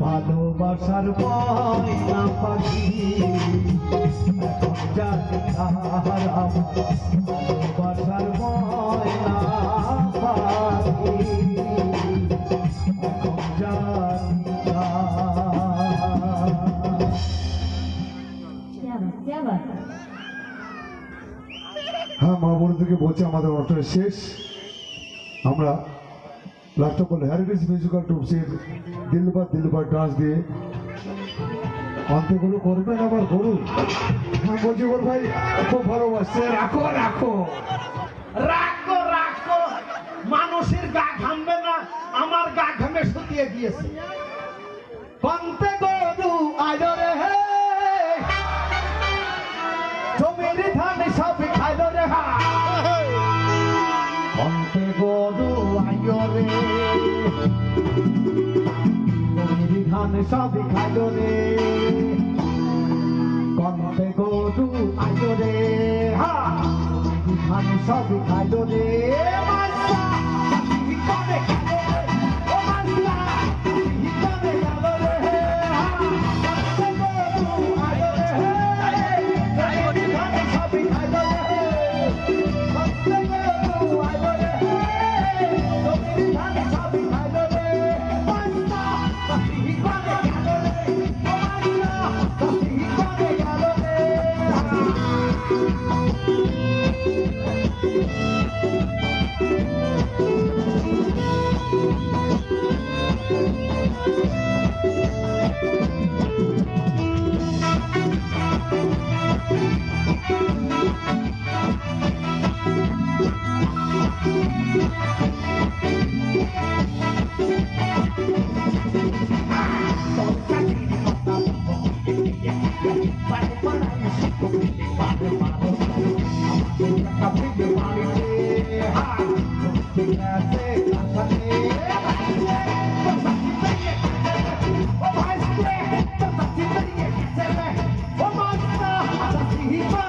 ভালোবাসার ময়না পাখি জানি তাহার ভালোবাসার হ্যাঁ মা বোনদেরকে বলছে আমাদের অনুষ্ঠান শেষ। আমরা last of all heritage musical ট্রুপসের Dilbar Dilbar dance দিয়ে অন্তগুলো করবেন আবার করুন হ্যাঁ বলছি বল ভাই, খুব ভালোবাসছে। রাখো রাখো। রাখো রাখো। মানুষের গা ঘামবে না, আমার গা ঘামে শুকিয়ে গিয়েছে। কন্তে ধান সবই খাইলো রে কন্তে গরু আইলো রে ধান সবই খাইলো রে মাসা কি করে Thank you. Keep up!